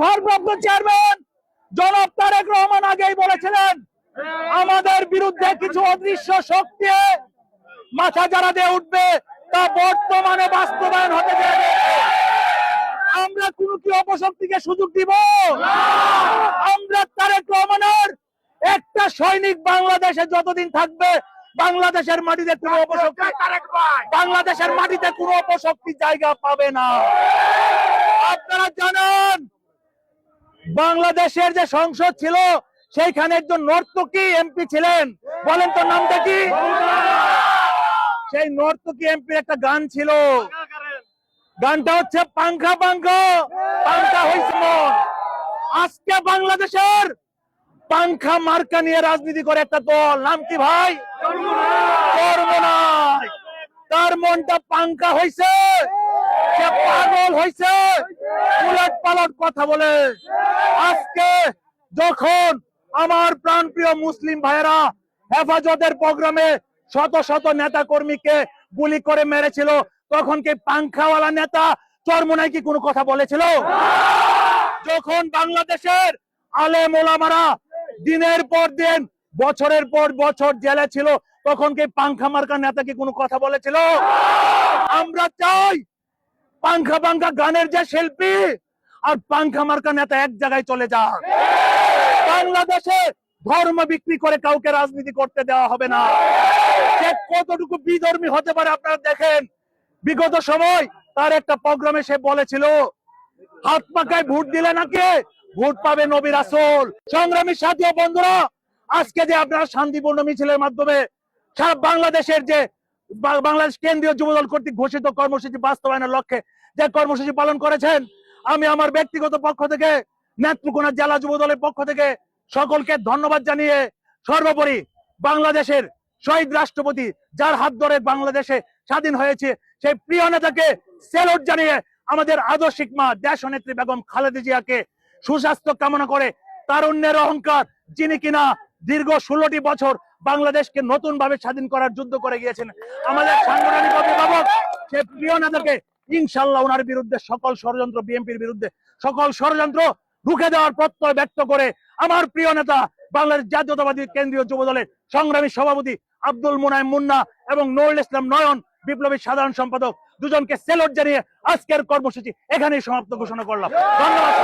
ভারপ্রাপ্ত চেয়ারম্যান জনাব তারেক রহমান আগেই বলেছিলেন আমাদের বিরুদ্ধে কিছু অদৃশ্য শক্তি মাথা যারা দিয়ে উঠবে তা বর্তমানে বাস্তবায়ন হতে যাবে। আমরা কোন কি অপশক্তিকে সুযোগ দিব? আমরা তারেক রহমানের একটা সৈনিক বাংলাদেশে যতদিন থাকবে বাংলাদেশের মাটিতে কোনো অপশক্তি বাংলাদেশের মাটিতে কোনো অপশক্তি জায়গা পাবে না। আপনারা জানেন বাংলাদেশের যে সংসদ ছিল সেইখানে একজন নর্তকী এমপি ছিলেন। বলেন তো নামটা কি? সেই নর্তকী এমপির একটা গান ছিল। গানটা হচ্ছে পাংখা পাংখা পাংখা হইছে মন। আজকে বাংলাদেশের পাংখা মার্কা নিয়ে রাজনীতি করে একটা দল। নাম কি ভাই? তার মনটা পাংখা হইছে। সে পাগল হইছে। উলট পালট কথা বলে। আজকে যখন আমার প্রাণপ্রিয় মুসলিম ভাইয়েরা হেফাজতের প্রোগ্রামে শত শত নেতা কর্মীকে গুলি করে মেরেছিল, তখন কি পাংখাওয়ালা নেতা চরমনাই কি কোনো কথা বলেছিল? যখন বাংলাদেশের আলেম ওলামারা দিনের পর দিন, বছরের পর বছর জেলে ছিল, তখন কি পাংখা মার্কা নেতা কি কোনো কথা বলেছিল? আমরা চাই পাংখা পাংখা গানের যে শিল্পী, আর পাংখা মার্কা নেতা এক জায়গায় চলে যাক বাংলাদেশে ধর্ম বিক্রি করে কাউকে রাজনীতি করতে দেওয়া হবে না। সে কতটুকু বিধর্মী হতে পারে আপনারা দেখেন। বিগত সময় তার একটা প্রোগ্রামে সে বলেছিল, হাত পাকায় ভোট দিলে নাকি ভোট পাবে নবীর আসল। সংগ্রামী সাথী বন্ধুরা, আজকে যে আপনারা শান্তিপূর্ণ মিছিলের মাধ্যমে সারা বাংলাদেশের যে বাংলাদেশ কেন্দ্রীয় যুবদল কর্তৃক ঘোষিত কর্মসূচি বাস্তবায়নের লক্ষ্যে যে কর্মসূচি পালন করেছেন, আমি আমার ব্যক্তিগত পক্ষ থেকে, নেত্রকোনা জেলা যুবদলের পক্ষ থেকে সকলকে ধন্যবাদ জানিয়ে সর্বোপরি বাংলাদেশের শহীদ রাষ্ট্রপতি, যার হাত ধরে বাংলাদেশে স্বাধীন হয়েছে, সেই প্রিয় নেতাকে সেলুট জানিয়ে আমাদের আদর্শিক মা দেশ নেত্রী বেগম খালেদা জিয়াকে সুস্বাস্থ্য কামনা করে, তারুণ্যের অহংকার যিনি কিনা দীর্ঘ ষোলোটি বছর বাংলাদেশকে নতুন ভাবে স্বাধীন করার যুদ্ধ করে গিয়েছেন আমাদের সাংগঠনিক অভিভাবক সে প্রিয় নেতাকে ইনশাল্লাহ ওনার বিরুদ্ধে সকল ষড়যন্ত্র, বিএনপির বিরুদ্ধে সকল ষড়যন্ত্র রুখে দেওয়ার প্রত্যয় ব্যক্ত করে আমার প্রিয় নেতা বাংলাদেশ জাতীয়তাবাদী কেন্দ্রীয় যুব দলের সংগ্রামী সভাপতি আব্দুল মুনাইম মুন্না এবং নুরুল ইসলাম নয়ন, বিপ্লবী সাধারণ সম্পাদক দুজনকে সেলট জানিয়ে আজকের কর্মসূচি এখানেই সমাপ্ত ঘোষণা করলাম ধন্যবাদ।